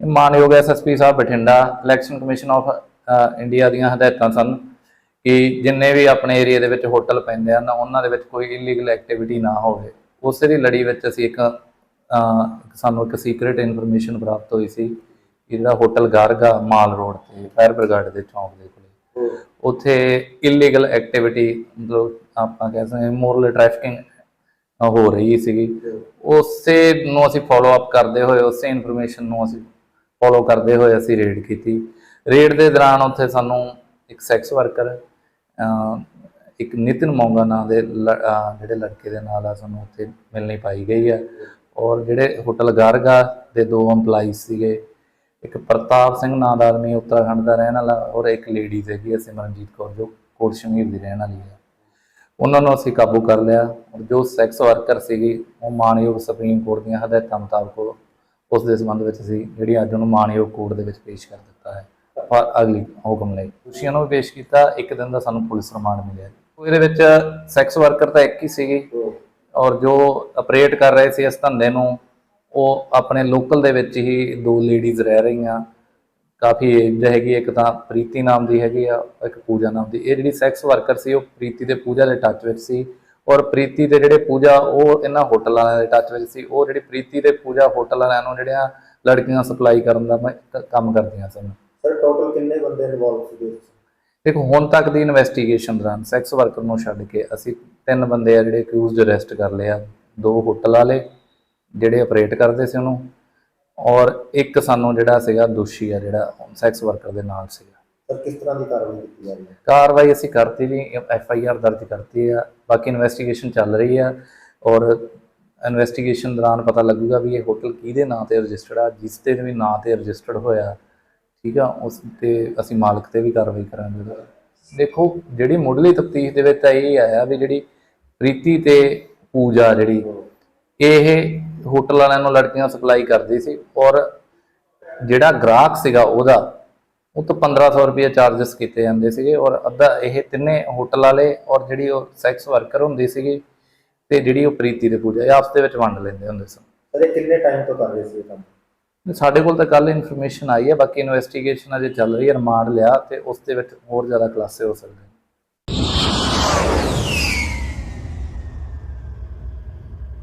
ਮਾਨਯੋਗ SSP Sahib Bathinda election commission of India ਦੀਆਂ ਹਦਾਇਤਾਂ ਸਨ ਕਿ ਜਿੰਨੇ ਵੀ ਆਪਣੇ ਏਰੀਆ ਦੇ ਵਿੱਚ ਹੋਟਲ ਪੈਂਦੇ ਹਨ ਉਹਨਾਂ ਦੇ ਵਿੱਚ ਕੋਈ ਇਲੀਗਲ ਐਕਟੀਵਿਟੀ ਨਾ ਹੋਵੇ। ਉਸੇ ਦੀ ਲੜੀ ਵਿੱਚ ਅਸੀਂ ਇੱਕ ਸਾਨੂੰ ਇੱਕ ਸੀਕ੍ਰੀਟ ਇਨਫੋਰਮੇਸ਼ਨ ਪ੍ਰਾਪਤ ਹੋਈ ਸੀ ਕਿ ਜਿਹੜਾ ਹੋਟਲ ਗਾਰਗਾ ਮਾਲ ਰੋਡ ਤੇ ਫਾਇਰ ਬ੍ਰਿਗੇਡ ਦੇ ਚੌਂਕ ਦੇ ਕੋਲੇ ਉੱਥੇ ਇਲੀਗਲ ਐਕਟੀਵਿਟੀ ਮਤਲਬ ਆਪਾਂ ਕਹਿ ਸਕਦੇ ਮੋਰਲ ਟ੍ਰੈਫਿਕਿੰਗ ਹੋ ਰਹੀ ਸੀਗੀ। ਉਸੇ ਨੂੰ ਅਸੀਂ ਫੋਲੋ ਅਪ ਕਰਦੇ ਹੋਏ ਉਸੇ ਇਨਫੋਰਮੇਸ਼ਨ ਨੂੰ ਅਸੀਂ ਫੋਲੋ ਕਰਦੇ ਹੋਏ ਅਸੀਂ ਰੇਡ ਕੀਤੀ। ਰੇਡ ਦੇ ਦੌਰਾਨ ਉੱਥੇ ਸਾਨੂੰ ਇੱਕ ਸੈਕਸ ਵਰਕਰ ਇੱਕ ਨਿਤਿਨ ਮੌਂਗਾ ਨਾਂ ਦੇ ਲ- ਜਿਹੜੇ ਲੜਕੇ ਦੇ ਨਾਲ ਆ ਸਾਨੂੰ ਉੱਥੇ ਮਿਲਣੀ ਪਾਈ ਗਈ ਆ। ਔਰ ਜਿਹੜੇ ਹੋਟਲ ਗਾਰਗਾ ਦੇ ਦੋ EMPLOYEES ਸੀਗੇ, ਇੱਕ ਪ੍ਰਤਾਪ ਸਿੰਘ ਨਾਂ ਦਾ ਆਦਮੀ ਉੱਤਰਾਖੰਡ ਦਾ ਰਹਿਣ ਵਾਲਾ ਔਰ ਇੱਕ ਲੇਡੀ ਸੀਗੀ ਹੈ ਸਿਮਰਨਜੀਤ ਕੌਰ ਜੋ ਕੋਟ ਸ਼ਮੀਰ ਦੀ ਰਹਿਣ ਵਾਲੀ ਹੈ ਉਹਨਾਂ ਨੂੰ ਅਸੀਂ ਕਾਬੂ ਕਰ ਲਿਆ ਔਰ ਜੋ ਸੈਕਸ ਵਰਕਰ ਸੀਗੀ ਉਹ ਮਾਨਯੋਗ ਸੁਪਰੀਮ ਕੋਰਟ ਦੀਆਂ ਹਦਾਇਤਾਂ ਮੁਤਾਬਕ ਉਸ ਦੇ ਸੰਬੰਧ ਵਿੱਚ ਅਸੀਂ ਜਿਹੜੀ ਅੱਜ ਉਹਨੂੰ ਮਾਨਯੋਗ ਕੋਰਟ ਦੇ ਵਿੱਚ ਪੇਸ਼ ਕਰ ਦਿੱਤਾ ਹੈ। ਔਰ ਅਗਲੀ ਹੁਕਮ ਲਈ ਦੋਸ਼ੀਆਂ ਨੂੰ ਵੀ ਪੇਸ਼ ਕੀਤਾ, ਇੱਕ ਦਿਨ ਦਾ ਸਾਨੂੰ ਪੁਲਿਸ ਰਿਮਾਂਡ ਮਿਲਿਆ। ਇਹਦੇ ਵਿੱਚ ਸੈਕਸ ਵਰਕਰ ਤਾਂ ਇੱਕ ਹੀ ਸੀਗੀ। ਔਰ ਜੋ ਆਪਰੇਟ ਕਰ ਰਹੇ ਸੀ ਇਸ ਧੰਦੇ ਨੂੰ, ਉਹ ਆਪਣੇ ਲੋਕਲ ਦੇ ਵਿੱਚ ਹੀ ਦੋ ਲੇਡੀਜ਼ ਰਹਿ ਰਹੀਆਂ। ਕਾਫੀ ਏਜ ਹੈਗੀ, ਇੱਕ ਤਾਂ ਪ੍ਰੀਤੀ ਨਾਮ ਦੀ ਹੈਗੀ ਆ, ਇੱਕ ਪੂਜਾ ਨਾਮ ਦੀ। ਇਹ ਜਿਹੜੀ ਸੈਕਸ ਵਰਕਰ ਸੀ, ਉਹ ਪ੍ਰੀਤੀ ਤੇ ਪੂਜਾ ਦੇ ਟੱਚ ਵਿੱਚ ਸੀ। ਔਰ ਪ੍ਰੀਤੀ ਤੇ ਜਿਹੜੇ ਪੂਜਾ ਉਹ ਇਹਨਾਂ ਹੋਟਲ ਵਾਲਿਆਂ ਦੇ ਟੱਚ ਵਿੱਚ ਸੀ। ਉਹ ਜਿਹੜੀ ਪ੍ਰੀਤੀ ਤੇ ਪੂਜਾ ਹੋਟਲ ਵਾਲਿਆਂ ਨੂੰ ਜਿਹੜੀਆਂ ਲੜਕੀਆਂ ਸਪਲਾਈ ਕਰਨ ਦਾ ਕੰਮ ਕਰਦੀਆਂ ਸਨ। ਸਰ ਟੋਟਲ ਕਿੰਨੇ ਬੰਦੇ ਇਨਵੋਲਵ ਸੀਗੇ? ਦੇਖੋ ਹੁਣ ਤੱਕ ਦੀ ਇਨਵੈਸਟੀਗੇਸ਼ਨ ਦੌਰਾਨ ਸੈਕਸ ਵਰਕਰ ਨੂੰ ਛੱਡ ਕੇ ਅਸੀਂ ਤਿੰਨ ਬੰਦੇ ਆ ਜਿਹੜੇ ਅਕਿਊਜ਼ਡ ਅਰੈਸਟ ਕਰ ਲਏ ਆ। ਦੋ ਹੋਟਲ ਵਾਲੇ ਜਿਹੜੇ ਆਪਰੇਟ ਕਰਦੇ ਸੀ ਉਹਨੂੰ। ਔਰ ਇੱਕ ਸਾਨੂੰ ਜਿਹੜਾ ਸੀਗਾ ਦੋਸ਼ੀ ਆ ਜਿਹੜਾ ਸੈਕਸ ਵਰਕਰ ਦੇ ਨਾਲ ਸੀਗਾ। ਸਰ, ਕਿਸ ਤਰ੍ਹਾਂ ਦੀ ਕਾਰਵਾਈ ਕੀਤੀ ਜਾ ਰਹੀ ਹੈ? ਕਾਰਵਾਈ ਅਸੀਂ ਕਰਤੀ ਜੀ ਐਫ ਆਈ ਆਰ ਦਰਜ ਕਰਤੀ ਆ। ਬਾਕੀ ਇਨਵੈਸਟੀਗੇਸ਼ਨ ਚੱਲ ਰਹੀ ਆ ਔਰ ਇਨਵੈਸਟੀਗੇਸ਼ਨ ਦੌਰਾਨ ਪਤਾ ਲੱਗੂਗਾ ਵੀ ਇਹ ਹੋਟਲ ਕਿਹਦੇ ਨਾਂ ਤੇ ਰਜਿਸਟਰਡ ਆ ਜਿਸ ਤੇ ਵੀ ਨਾਂ ਤੇ ਰਜਿਸਟਰਡ ਹੋਇਆ, ਠੀਕ ਆ? ਉਸ ਤੇ ਅਸੀਂ ਮਾਲਕ ਤੇ ਵੀ ਕਾਰਵਾਈ ਕਰਾਂਗੇ। ਦੇਖੋ, ਜਿਹੜੀ ਮੁੱਢਲੀ ਤਫਤੀਸ਼ ਦੇ ਵਿੱਚ ਤਾਂ ਇਹ ਆਇਆ ਵੀ ਜਿਹੜੀ ਪ੍ਰੀਤੀ ਤੇ ਪੂਜਾ ਜਿਹੜੀ, ਇਹ ਹੋਟਲ ਵਾਲਿਆਂ ਨੂੰ ਲੜਕੀਆਂ ਸਪਲਾਈ ਕਰਦੀ ਸੀ ਔਰ ਜਿਹੜਾ ਗ੍ਰਾਹਕ ਸੀਗਾ ਉਹਦਾ ਉਹ ਤੋਂ 1500 ਰੁਪਏ ਚਾਰजेस ਕੀਤੇ ਜਾਂਦੇ ਸੀਗੇ ਔਰ ਅੱਧਾ ਇਹ ਤਿੰਨੇ ਹੋਟਲ ਵਾਲੇ ਔਰ ਜਿਹੜੀ ਉਹ ਸੈਕਸ ਵਰਕਰ ਹੁੰਦੀ ਸੀਗੀ ਤੇ ਜਿਹੜੀ ਉਹ ਪ੍ਰੀਤੀ ਤੇ ਪੂਜਾ ਇਹ ਆਪਸ ਦੇ ਵਿੱਚ ਵੰਡ ਲੈਂਦੇ ਹੁੰਦੇ ਸਨ। ਸਰ ਇਹ ਕਿੰਨੇ ਟਾਈਮ ਤੋਂ ਕਰ ਰਹੇ ਸੀ ਇਹ ਕੰਮ? ਸਾਡੇ ਕੋਲ ਤਾਂ ਕੱਲ ਇਨਫੋਰਮੇਸ਼ਨ ਆਈ ਹੈ ਬਾਕੀ ਇਨਵੈਸਟੀਗੇਸ਼ਨ ਅਜੇ ਚੱਲ ਰਹੀ ਹੈ ਰਿਮਾਂਡ ਲਿਆ ਤੇ ਉਸ ਦੇ ਵਿੱਚ ਹੋਰ ਜ਼ਿਆਦਾ ਖੁਲਾਸੇ ਹੋ ਸਕਦੇ